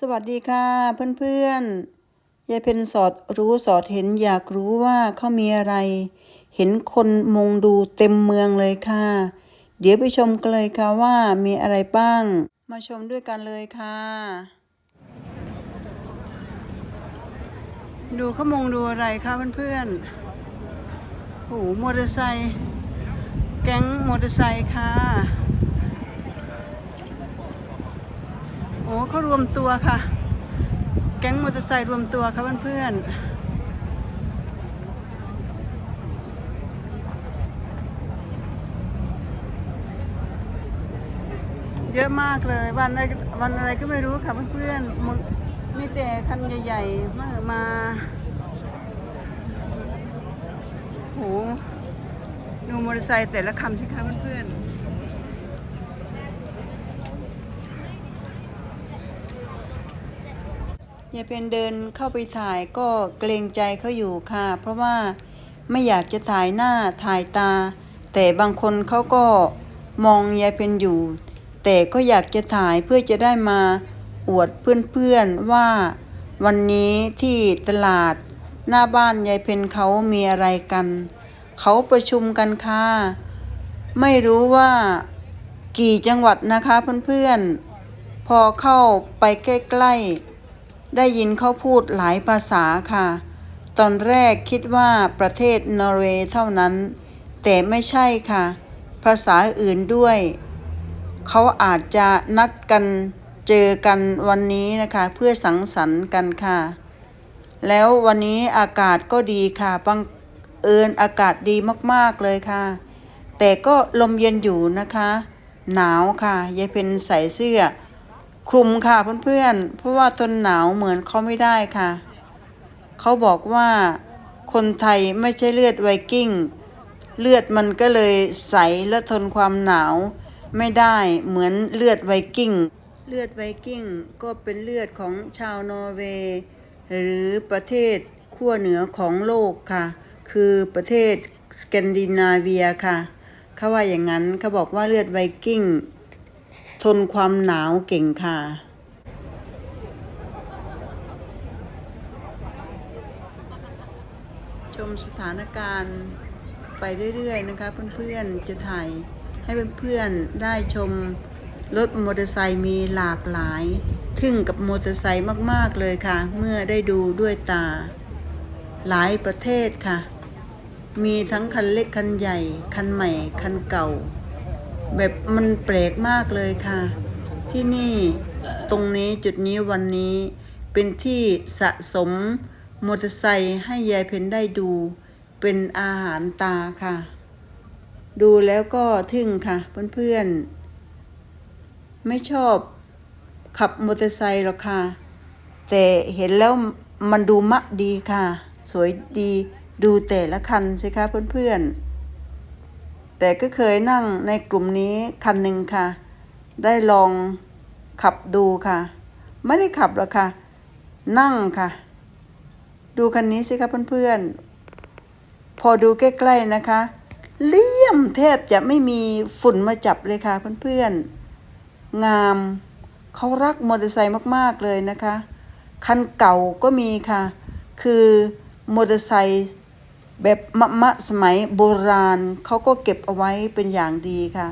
สวัสดีค่ะเพื่อนๆยายเพนสอดรู้สอดเห็นอยากรู้ว่าเขามีอะไร เห็นคนมุงดูเต็มเมืองเลยค่ะ เดี๋ยวไปชมกันเลยค่ะว่ามีอะไรบ้าง มาชมด้วยกันเลยค่ะ ดูเขามุงดูอะไรคะเพื่อนๆโอ้โหมอเตอร์ไซค์แก๊งมอเตอร์ไซค์ค่ะ โอ้ เขารวมตัวค่ะ แก๊งมอเตอร์ไซค์รวมตัวค่ะเพื่อนๆเยอะมากเลยวันอะไรวันอะไรก็ไม่รู้ค่ะเพื่อนๆมึงมีแต่คันใหญ่ๆมามาโหดูมอเตอร์ไซค์แต่ละคันสิคะเพื่อนๆ ยายเพนเดินเข้าไปถ่ายก็เกรงใจเขาอยู่ค่ะ เพราะว่าไม่อยากจะถ่ายหน้าถ่ายตา แต่บางคนเขาก็มองยายเพนอยู่ แต่ก็อยากจะถ่ายเพื่อจะได้มาอวดเพื่อนๆว่า วันนี้ที่ตลาดหน้าบ้านยายเพนเขามีอะไรกัน เขาประชุมกันค่ะไม่รู้ว่ากี่จังหวัดนะคะเพื่อนๆพอเข้าไปใกล้ๆ ได้ยินเขาพูดหลายภาษาค่ะ ตอนแรกคิดว่าประเทศนอร์เวย์เท่านั้น แต่ไม่ใช่ค่ะ ภาษาอื่นด้วย เขาอาจจะนัดกันเจอกันวันนี้นะคะ เพื่อสังสรรค์กันค่ะ แล้ววันนี้อากาศก็ดีค่ะบังเอิญอากาศดีมากๆเลยค่ะ แต่ก็ลมเย็นอยู่นะคะ หนาวค่ะยายเพนใส่เสื้อ คลุมค่ะเพื่อนๆ เพราะว่าทนหนาวเหมือนเขาไม่ได้ค่ะ เขาบอกว่าคนไทยไม่ใช่เลือดไวกิ้ง เลือดมันก็เลยใสและทนความหนาวไม่ได้เหมือนเลือดไวกิ้ง เลือดไวกิ้งก็เป็นเลือดของชาวนอร์เวย์หรือประเทศขั้วเหนือของโลกค่ะ คือประเทศสแกนดิเนเวียค่ะ เขาว่าอย่างนั้นเขาบอกว่าเลือดไวกิ้ง ทนความหนาวเก่งค่ะ ชมสถานการณ์ไปเรื่อยๆนะคะเพื่อนๆจะถ่ายให้เพื่อนๆได้ชมรถมอเตอร์ไซค์มีหลากหลาย ทึ่งกับมอเตอร์ไซค์มากๆเลยค่ะ เมื่อได้ดูด้วยตา หลายประเทศค่ะ มีทั้งคันเล็กคันใหญ่ คันใหม่ คันเก่า แบบมันแปลกมากเลยค่ะ ที่นี่ตรงนี้จุดนี้วันนี้เป็นที่สะสมมอเตอร์ไซค์ให้ยายเพนได้ดู เป็นอาหารตาค่ะ ดูแล้วก็ทึ่งค่ะเพื่อนๆ ไม่ชอบขับมอเตอร์ไซค์หรอกค่ะ แต่เห็นแล้วมันดูมะดีค่ะ สวยดีดูแต่ละคันสิคะเพื่อนๆ แต่ก็เคยนั่งในกลุ่มนี้คันหนึ่งค่ะ ได้ลองขับดูค่ะ ไม่ได้ขับหรอกค่ะ นั่งค่ะ ดูคันนี้สิคะเพื่อนๆ พอดูใกล้ๆนะคะ เลี่ยมแทบจะไม่มีฝุ่นมาจับเลยค่ะเพื่อนๆ งามเขารักมอเตอร์ไซค์มากๆเลยนะคะ คันเก่าก็มีค่ะ คือมอเตอร์ไซค์ แบบมะมะสมัยโบราณเขาก็เก็บเอาไว้เป็นอย่างดีค่ะ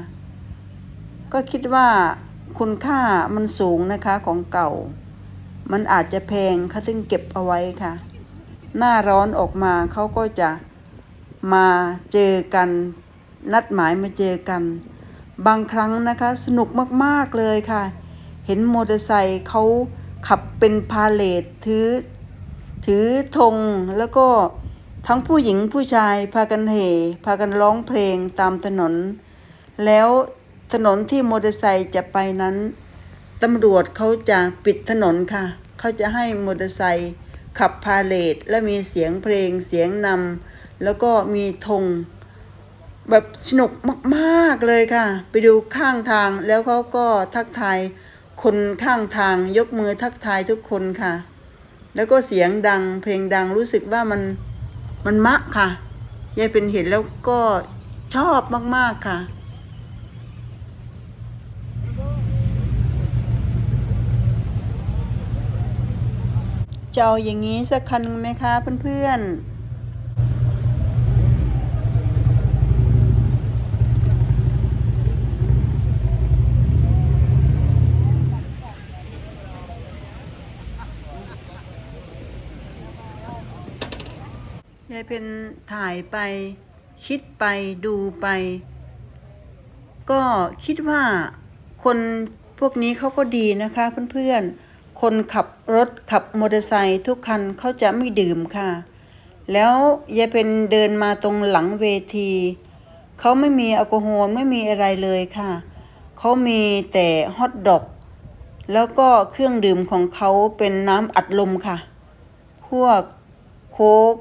ก็คิดว่าคุณค่ามันสูงนะคะของเก่า มันอาจจะแพงเขาถึงเก็บเอาไว้ค่ะ หน้าร้อนออกมาเขาก็จะมาเจอกัน นัดหมายมาเจอกัน บางครั้งนะคะสนุกมากๆเลยค่ะ เห็นมอเตอร์ไซค์เขาขับเป็นพาเลทถือถือธงแล้วก็ ทั้งผู้หญิงผู้ชายพากันเฮพากันร้องเพลงตามถนน แล้วถนนที่มอเตอร์ไซค์จะไปนั้นตำรวจเขาจะปิดถนนค่ะ เขาจะให้มอเตอร์ไซค์ขับพาเลทและมีเสียงเพลงเสียงนำแล้วก็มีธงแบบสนุกมากๆเลยค่ะ ไปดูข้างทางแล้วเขาก็ทักทายคนข้างทางยกมือทักทายทุกคนค่ะ แล้วก็เสียงดังเพลงดังรู้สึกว่ามัน มันมะค่ะ ยายเป็นเห็นแล้วก็ชอบมาก ๆ ค่ะ จะเอาอย่างนี้สักคันไหมคะเพื่อน ๆ ยายเป็นถ่ายไป คิดไปดูไป ก็คิดว่าคนพวกนี้เขาก็ดีนะคะเพื่อนๆ คนขับรถขับมอเตอร์ไซค์ทุกคันเขาจะไม่ดื่มค่ะ แล้วยายเป็นเดินมาตรงหลังเวทีเขาไม่มีแอลกอฮอล์ไม่มีอะไรเลยค่ะเขามีแต่ฮอทดอกแล้วก็เครื่องดื่มของเขาเป็นน้ำอัดลมค่ะ พวกโค้ก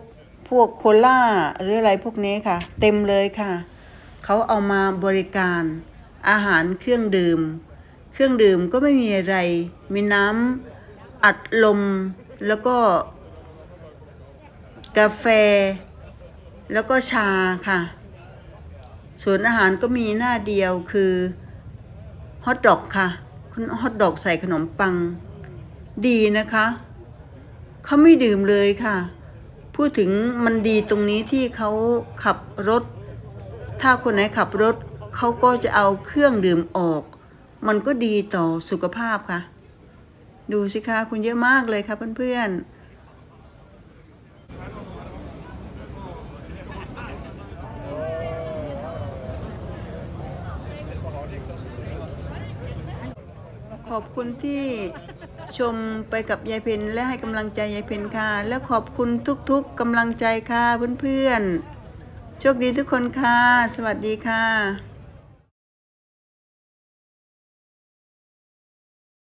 พวกโคล่าหรืออะไรพวกนี้ค่ะ เต็มเลยค่ะ เขาเอามาบริการอาหารเครื่องดื่ม เครื่องดื่มก็ไม่มีอะไร มีน้ำอัดลมแล้วก็ กาแฟ แล้วก็ชาค่ะ ส่วนอาหารก็มีหน้าเดียวคือฮอทดอกค่ะฮอทดอกใส่ขนมปัง ดีนะคะ เขาไม่ดื่มเลยค่ะ พูดถึงมันดีตรงนี้ที่เขาขับรถ ถ้าคนไหนขับรถเขาก็จะเอาเครื่องดื่มออก มันก็ดีต่อสุขภาพค่ะ ดูสิคะคุณเยอะมากเลยค่ะเพื่อนๆขอบคุณที่ ชมไปกับยายเพนและให้กำลังใจยายเพนค่ะ และขอบคุณทุกๆกำลังใจค่ะเพื่อนๆโชคดีทุกคนค่ะ สวัสดีค่ะ